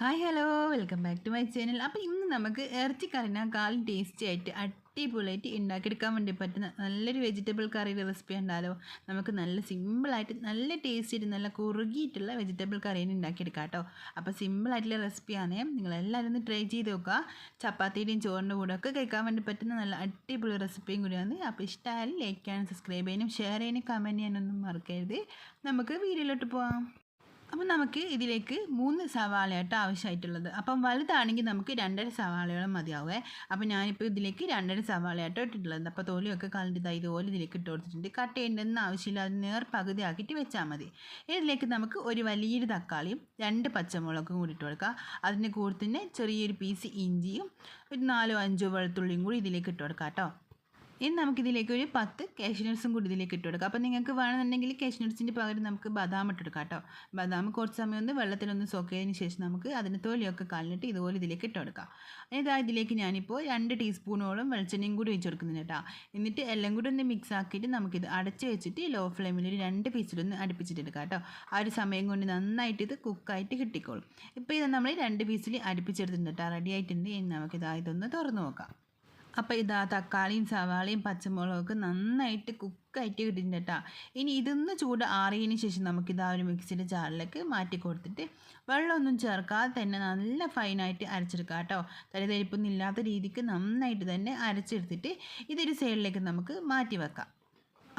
Hi hello welcome back to my channel അപ്പോൾ ഇന്ന് നമുക്ക് ഇറച്ചിക്കറിനേക്കാളും ടേസ്റ്റി ആയിട്ട് അടിപൊളിയായിട്ട് ഉണ്ടാക്കിയെടുക്കാൻ വേണ്ടി പറ്റുന്ന നല്ലൊരു വെജിറ്റബിൾ കറിയുടെ റെസിപ്പി ഉണ്ടാലോ നമുക്ക് നല്ല സിമ്പിളായിട്ട് നല്ല ടേസ്റ്റ് ആയിട്ട് നല്ല കുറുകിയിട്ടുള്ള വെജിറ്റബിൾ കറിയാണ് ഉണ്ടാക്കിയെടുക്കാം കേട്ടോ. അപ്പോൾ സിമ്പിളായിട്ടുള്ള റെസിപ്പിയാണ് നിങ്ങളെല്ലാവരും ഒന്ന് ട്രൈ ചെയ്ത് നോക്കുക. ചപ്പാത്തിയുടെയും ചോറിന്റെ കൂടെ ഒക്കെ കഴിക്കാൻ വേണ്ടി പറ്റുന്ന നല്ല അടിപൊളി റെസിപ്പിയും കൂടിയാണ്. അപ്പോൾ ഇഷ്ടമായാലും ലൈക്ക് ചെയ്യാനും സബ്സ്ക്രൈബ് ചെയ്യാനും ഷെയർ ചെയ്യാനും കമന്റ് ചെയ്യാനൊന്നും മറക്കരുത്. നമുക്ക് വീഡിയോയിലോട്ട് പോവാം. അപ്പം നമുക്ക് ഇതിലേക്ക് മൂന്ന് സവാളയായിട്ട് ആവശ്യമായിട്ടുള്ളത്. അപ്പം വലുതാണെങ്കിൽ നമുക്ക് രണ്ടര സവാളയോളം മതിയാവേ. അപ്പം ഞാനിപ്പോൾ ഇതിലേക്ക് രണ്ടര സവാളയായിട്ട് ഇട്ടിട്ടുള്ളത്. അപ്പോൾ തോലിയൊക്കെ കളഞ്ഞിട്ട് ഇതുപോലെ ഇതിലേക്ക് ഇട്ട് കൊടുത്തിട്ടുണ്ട്. കട്ട് ചെയ്യേണ്ടെന്ന് ആവശ്യമില്ല. അത് നേർ പകുതി ആക്കിയിട്ട് വെച്ചാൽ മതി. ഇതിലേക്ക് നമുക്ക് ഒരു വലിയൊരു തക്കാളിയും രണ്ട് പച്ചമുളകും കൂടി ഇട്ട് കൊടുക്കുക അതിന്റെ കൂടെ തന്നെ ചെറിയൊരു പീസ് ഇഞ്ചിയും ഒരു നാലോ അഞ്ചോ വെളുത്തുള്ളിയും കൂടി ഇതിലേക്ക് ഇട്ട് കൊടുക്കാം കേട്ടോ. ഇനി നമുക്കിതിലേക്ക് ഒരു പത്ത് കാഷ്നട്ട്സും കൂടി ഇതിലേക്ക് ഇട്ട് കൊടുക്കാം. അപ്പോൾ നിങ്ങൾക്ക് വേണമെന്നുണ്ടെങ്കിൽ കാഷ്നട്ട്സിന്റെ പകരം നമുക്ക് ബദാം ഇട്ടെടുക്കാം കേട്ടോ. ബദാം കുറച്ച് സമയം ഒന്ന് വെള്ളത്തിലൊന്ന് സോക്കിയതിന് ശേഷം നമുക്ക് അതിന് തൊലിയൊക്കെ കളഞ്ഞിട്ട് ഇതുപോലെ ഇതിലേക്ക് ഇട്ട് കൊടുക്കാം. ഇതാ ഇതിലേക്ക് ഞാനിപ്പോൾ രണ്ട് ടീസ്പൂണോളം വെളിച്ചെണ്ണയും കൂടി ഒഴിച്ച് കൊടുക്കുന്നുണ്ട് കേട്ടോ. എന്നിട്ട് എല്ലാം കൂടി ഒന്ന് മിക്സ് ആക്കിയിട്ട് നമുക്കിത് അടച്ച് വെച്ചിട്ട് ലോ ഫ്ലെയിമിൽ ഒരു രണ്ട് പീസിലൊന്ന് അടുപ്പിച്ചിട്ടെടുക്കാം കേട്ടോ. ആ ഒരു സമയം കൊണ്ട് നന്നായിട്ട് ഇത് കുക്കായിട്ട് കിട്ടിക്കോളും. ഇപ്പോൾ ഇത് നമ്മൾ രണ്ട് പീസിൽ അടുപ്പിച്ചെടുത്തിട്ടുണ്ട് കേട്ടോ. റെഡി ആയിട്ടുണ്ട്. ഇനി നമുക്കിതാ ഇതൊന്ന് തുറന്ന് നോക്കാം. അപ്പോൾ ഇതാ തക്കാളിയും സവാളയും പച്ചമുളകൊക്കെ നന്നായിട്ട് കുക്കായിട്ട് കിട്ടിയിട്ടുണ്ട് കേട്ടോ. ഇനി ഇതൊന്ന് ചൂട് ആറിയതിന് ശേഷം നമുക്കിതാ ഒരു മിക്സിയുടെ ജാറിലേക്ക് മാറ്റി കൊടുത്തിട്ട് വെള്ളമൊന്നും ചേർക്കാതെ തന്നെ നല്ല ഫൈനായിട്ട് അരച്ചെടുക്കാം കേട്ടോ. തലതെരിപ്പൊന്നും ഇല്ലാത്ത രീതിക്ക് നന്നായിട്ട് തന്നെ അരച്ചെടുത്തിട്ട് ഇതൊരു സൈഡിലേക്ക് നമുക്ക് മാറ്റി വെക്കാം.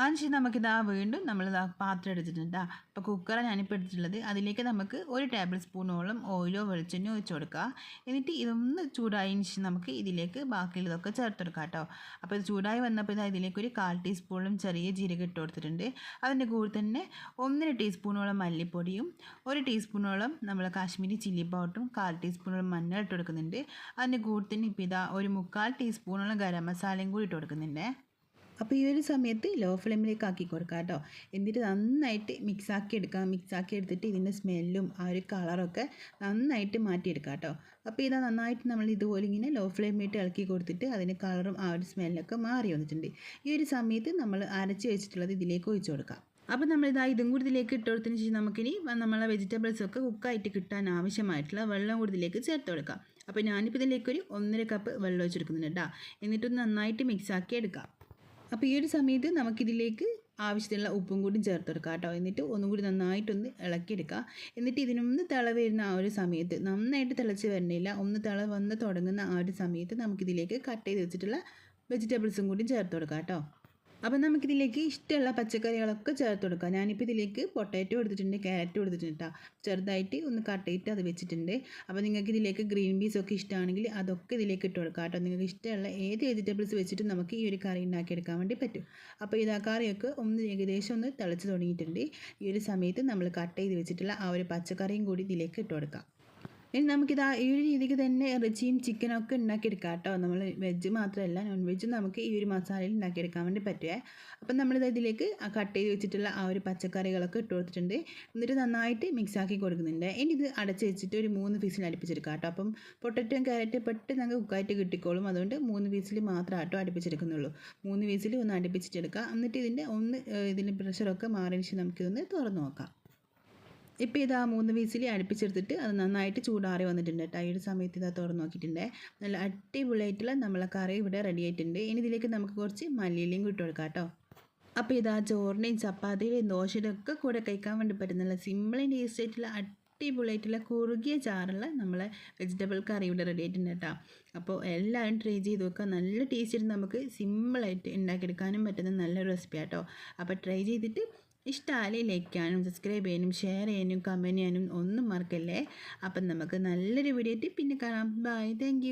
അതിനുശേഷം നമുക്കിതാ വീണ്ടും നമ്മൾ പാത്രം എടുത്തിട്ടുണ്ട് അപ്പോൾ കുക്കറാണ് ഞാനിപ്പോൾ എടുത്തിട്ടുള്ളത്. അതിലേക്ക് നമുക്ക് ഒരു ടേബിൾ സ്പൂണോളം ഓയിലോ വെളിച്ചെണ്ണയോ ഒഴിച്ച് കൊടുക്കുക. എന്നിട്ട് ഇതൊന്ന് ചൂടായതിന് ശേഷം നമുക്ക് ഇതിലേക്ക് ബാക്കിയുള്ളതൊക്കെ ചേർത്തെടുക്കാം കേട്ടോ അപ്പോൾ ഇത് ചൂടായി വന്നപ്പോൾ ഇതാ ഇതിലേക്ക് ഒരു കാൽ ടീസ്പൂണോളം ചെറിയ ജീരകം ഇട്ട് കൊടുത്തിട്ടുണ്ട്. അതിന്റെ കൂടെ തന്നെ ഒന്നര ടീസ്പൂണോളം മല്ലിപ്പൊടിയും ഒരു ടീസ്പൂണോളം നമ്മൾ കാശ്മീരി ചില്ലി പൗഡറും കാൽ ടീസ്പൂണോളം മഞ്ഞൾ ഇട്ട് കൊടുക്കുന്നുണ്ട്. അതിന്റെ കൂടെ തന്നെ ഇപ്പോൾ ഇതാ ഒരു മുക്കാൽ ടീസ്പൂണോളം ഗരം മസാലയും കൂടി ഇട്ട് കൊടുക്കുന്നുണ്ട്. അപ്പോൾ ഈ ഒരു സമയത്ത് ലോ ഫ്ലെയിമിലേക്ക് ആക്കി കൊടുക്കുക കേട്ടോ എന്നിട്ട് നന്നായിട്ട് മിക്സാക്കി എടുക്കാം. മിക്സാക്കി എടുത്തിട്ട് ഇതിന്റെ സ്മെല്ലും ആ ഒരു കളറൊക്കെ നന്നായിട്ട് മാറ്റിയെടുക്കാം കേട്ടോ അപ്പോൾ ഇതാ നന്നായിട്ട് നമ്മൾ ഇതുപോലെ ഇങ്ങനെ ലോ ഫ്ലെയിമിലിട്ട് ഇളക്കി കൊടുത്തിട്ട് അതിന്റെ കളറും ആ ഒരു സ്മെല്ലൊക്കെ മാറി വന്നിട്ടുണ്ട്. ഈ ഒരു സമയത്ത് നമ്മൾ അരച്ച് വെച്ചിട്ടുള്ളത് ഇതിലേക്ക് ഒഴിച്ചു കൊടുക്കാം. അപ്പോൾ നമ്മളിതാ ഇതും കൂടി ഇതിലേക്ക് ഇട്ട് കൊടുത്തതിന് ശേഷം നമുക്കിനി നമ്മളെ വെജിറ്റബിൾസൊക്കെ കുക്കായിട്ട് കിട്ടാൻ ആവശ്യമായിട്ടുള്ള വെള്ളം കൂടി ഇതിലേക്ക് ചേർത്ത് കൊടുക്കാം. അപ്പോൾ ഞാനിപ്പോൾ ഇതിലേക്ക് ഒരു ഒന്നര കപ്പ് വെള്ളം ഒഴിച്ചെടുക്കുന്നുണ്ട് കേട്ടോ എന്നിട്ടൊന്ന് നന്നായിട്ട് മിക്സാക്കി എടുക്കാം. അപ്പോൾ ഈ ഒരു സമയത്ത് നമുക്കിതിലേക്ക് ആവശ്യത്തിനുള്ള ഉപ്പും കൂടി ചേർത്ത് കൊടുക്കുക കേട്ടോ. എന്നിട്ട് ഒന്നും കൂടി നന്നായിട്ടൊന്ന് ഇളക്കിയെടുക്കുക എന്നിട്ട് ഇതിനൊന്ന് തിള വരുന്ന ആ ഒരു സമയത്ത് നന്നായിട്ട് തിളച്ച് വരണില്ല ഒന്ന് തിള വന്ന് തുടങ്ങുന്ന ആ ഒരു സമയത്ത് നമുക്കിതിലേക്ക് കട്ട് ചെയ്ത് വെച്ചിട്ടുള്ള വെജിറ്റബിൾസും കൂടി ചേർത്ത് കൊടുക്കാം കേട്ടോ. അപ്പോൾ നമുക്കിതിലേക്ക് ഇഷ്ടമുള്ള പച്ചക്കറികളൊക്കെ ചേർത്ത് കൊടുക്കാം. ഞാനിപ്പോൾ ഇതിലേക്ക് പൊട്ടാറ്റോ എടുത്തിട്ടുണ്ട് ക്യാരറ്റ് എടുത്തിട്ടുണ്ട് ചെറുതായിട്ട് ഒന്ന് കട്ട് ചെയ്തിട്ട് അത് വെച്ചിട്ടുണ്ട്. അപ്പോൾ നിങ്ങൾക്ക് ഇതിലേക്ക് ഗ്രീൻ പീസ് ഒക്കെ ഇഷ്ടമാണെങ്കിൽ അതൊക്കെ ഇതിലേക്ക് ഇട്ട് കൊടുക്കാം കേട്ടോ നിങ്ങൾക്ക് ഇഷ്ടമുള്ള ഏത് വെജിറ്റബിൾസ് വെച്ചിട്ട് നമുക്ക് ഈ ഒരു കറി ഉണ്ടാക്കിയെടുക്കാൻ വേണ്ടി പറ്റും. അപ്പോൾ ഇതാ കറിയൊക്കെ ഒന്ന് ഏകദേശം ഒന്ന് തിളച്ച് തുടങ്ങിയിട്ടുണ്ട്. ഈ ഒരു സമയത്ത് നമ്മൾ കട്ട് ചെയ്ത് വെച്ചിട്ടുള്ള ആ ഒരു പച്ചക്കറിയും കൂടി ഇതിലേക്ക് ഇട്ട് കൊടുക്കാം. ഇനി നമുക്കിത് ഈ ഒരു രീതിക്ക് തന്നെ ഇറച്ചിയും ചിക്കനൊക്കെ ഉണ്ടാക്കിയെടുക്കാം കേട്ടോ. നമ്മൾ വെജ് മാത്രമല്ല നോൺ വെജ് നമുക്ക് ഈ ഒരു മസാലയിൽ ഉണ്ടാക്കിയെടുക്കാൻ വേണ്ടി പറ്റുമേ അപ്പം നമ്മളിത് ഇതിലേക്ക് കട്ട് ചെയ്ത് വെച്ചിട്ടുള്ള ആ ഒരു പച്ചക്കറികളൊക്കെ ഇട്ട് കൊടുത്തിട്ടുണ്ട്. എന്നിട്ട് നന്നായിട്ട് മിക്സ് ആക്കി കൊടുക്കുന്നുണ്ട്. ഇനി ഇത് അടച്ച് വെച്ചിട്ട് ഒരു മൂന്ന് പീസിൽ അടുപ്പിച്ചെടുക്കാം കേട്ടോ. അപ്പം പൊട്ടറ്റോയും ക്യാരറ്റ് പെട്ട് നമുക്ക് കുക്കായിട്ട് കിട്ടിക്കോളും. അതുകൊണ്ട് മൂന്ന് പീസിൽ മാത്രം ആട്ടോ അടുപ്പിച്ചെടുക്കുന്നുള്ളൂ. മൂന്ന് പീസിൽ ഒന്ന് അടുപ്പിച്ചിട്ടെടുക്കുക എന്നിട്ട് ഇതിന്റെ ഒന്ന് ഇതിന്റെ പ്രഷറൊക്കെ മാറിയ ശേഷം നമുക്കിതൊന്ന് തുറന്ന് നോക്കാം. ഇപ്പോൾ ഇത് ആ മൂന്ന് വീസിൽ അടുപ്പിച്ചെടുത്തിട്ട് അത് നന്നായിട്ട് ചൂടാറി വന്നിട്ടുണ്ട് കേട്ടോ ഈ ഒരു സമയത്ത് ഇതാ തുറന്ന് നോക്കിയിട്ടുണ്ട്. നല്ല അടിപൊളിയായിട്ടുള്ള നമ്മളെ കറി ഇവിടെ റെഡി ആയിട്ടുണ്ട്. ഇനി ഇതിലേക്ക് നമുക്ക് കുറച്ച് മല്ലിയിലയും ഇട്ട് കൊടുക്കാം കേട്ടോ അപ്പോൾ ഇതാ ചോറിന്റെയും ചപ്പാത്തിയുടെയും ദോശയുടെയും ഒക്കെ കൂടെ കഴിക്കാൻ വേണ്ടി പറ്റുന്ന സിമ്പിൾ ആൻഡ് ടേസ്റ്റ് ആയിട്ടുള്ള അടിപൊളിയായിട്ടുള്ള കുറുകിയ ചാറുള്ള നമ്മളെ വെജിറ്റബിൾ കറി ഇവിടെ റെഡി ആയിട്ടുണ്ട് കേട്ടോ അപ്പോൾ എല്ലാവരും ട്രൈ ചെയ്ത് നോക്കുക. നല്ല ടേസ്റ്റിൽ നമുക്ക് സിമ്പിളായിട്ട് ഉണ്ടാക്കിയെടുക്കാനും പറ്റുന്ന നല്ലൊരു റെസിപ്പി കേട്ടോ അപ്പോൾ ട്രൈ ചെയ്തിട്ട് ഇഷ്ടമായി ലൈക്ക് ചെയ്യാനും സബ്സ്ക്രൈബ് ചെയ്യാനും ഷെയർ ചെയ്യാനും കമന്റ് ചെയ്യാനും ഒന്നും മറക്കല്ലേ? അപ്പം നമുക്ക് നല്ലൊരു വീഡിയോ ആയിട്ട് പിന്നെ കാണാം. Bye thank